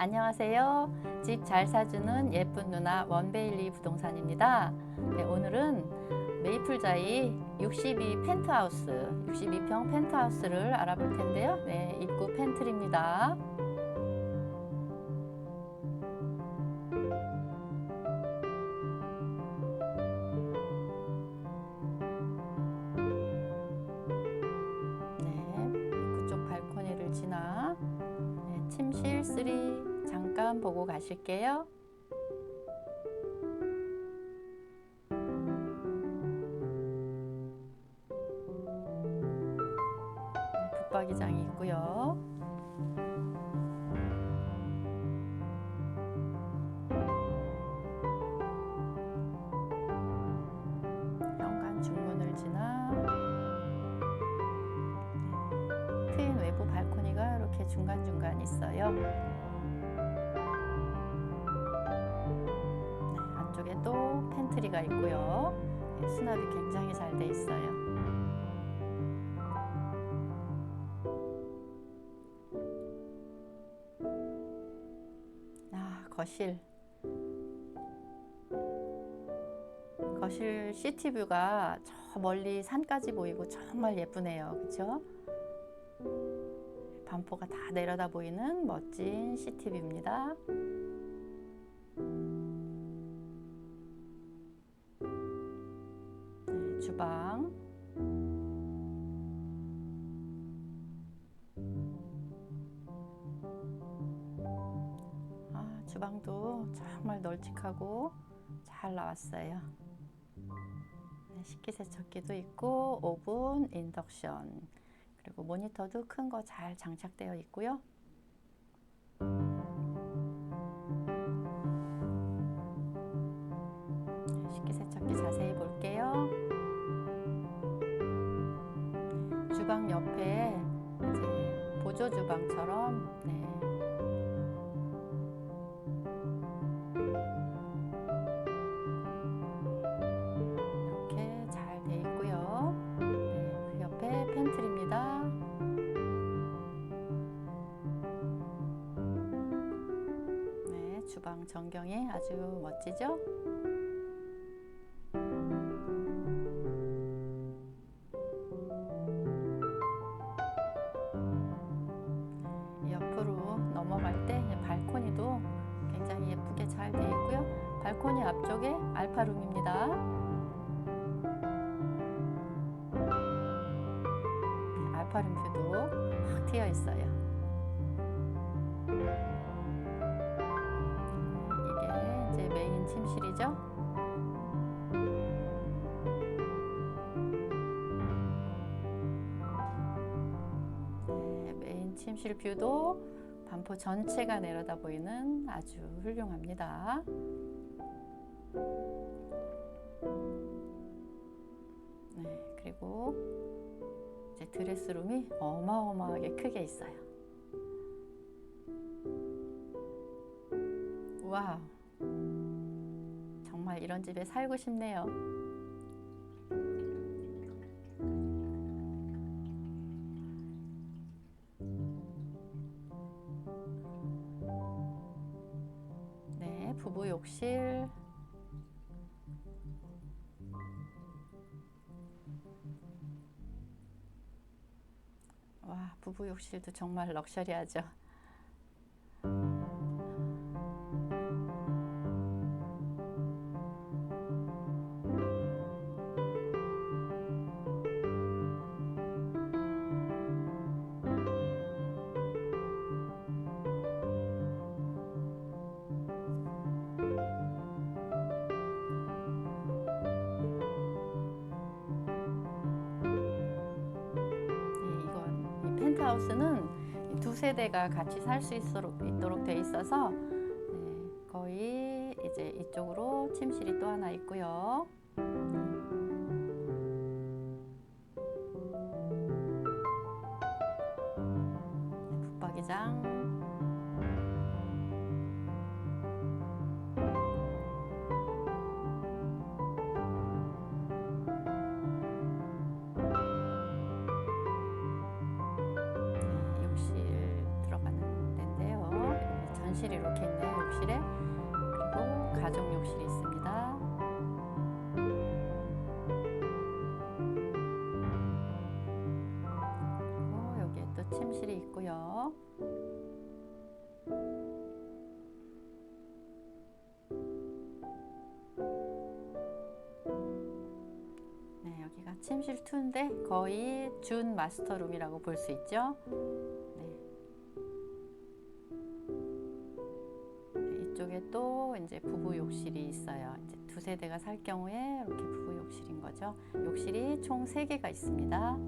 안녕하세요. 집 잘 사주는 예쁜 누나 원베일리 부동산입니다. 네, 오늘은 메이플자이 62 펜트하우스, 62평 펜트하우스를 알아볼 텐데요. 네, 입구 펜트리입니다. 3 잠깐 보고 가실게요. 네, 붙박이장이 있고요. 현관 중문을 지나 네, 트인 외부 발코니가 이렇게 중간중간 있어요. 또 팬트리가 있고요. 네, 수납이 굉장히 잘 돼 있어요. 아, 거실. 거실 시티뷰가 저 멀리 산까지 보이고 정말 예쁘네요. 그렇죠? 반포가 다 내려다 보이는 멋진 시티뷰입니다. 주방도 정말 널찍하고 잘 나왔어요. 네, 식기세척기도 있고 오븐, 인덕션 그리고 모니터도 큰 거 잘 장착되어 있고요. 네, 주방 전경이 아주 멋지죠? 네, 옆으로 넘어갈 때 발코니도 굉장히 예쁘게 잘돼 있고요. 발코니 앞쪽에 알파룸입니다. 네, 알파룸 뷰도 확 튀어 있어요. 침실이죠. 네, 메인 침실 뷰도 반포 전체가 내려다 보이는 아주 훌륭합니다. 네, 그리고 이제 드레스룸이 어마어마하게 크게 있어요. 와우. 정말 이런 집에 살고 싶네요. 네, 부부 욕실. 와, 부부 욕실도 정말 럭셔리하죠. 하우스는 이두 세대가 같이 살 수 있도록, 돼 있어서 네, 거의 이제 이쪽으로 침실이 또 하나 있고요. 네, 붙박이장. 이 이렇게 있네요. 욕실에 그리고 가족 욕실이 있습니다. 그리고 여기에 또 침실이 있고요. 네, 침실 2인데 거의 준 마스터룸이라고 볼 수 있죠. 이쪽에 또 이제 부부 욕실이 있어요. 이제 두 세대가 살 경우에 이렇게 부부 욕실인 거죠. 욕실이 총 3개가 있습니다.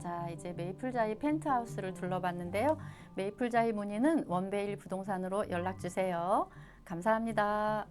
자, 이제 메이플자이 펜트하우스를 둘러봤는데요. 메이플자이 문의는 원베일 부동산으로 연락 주세요. 감사합니다.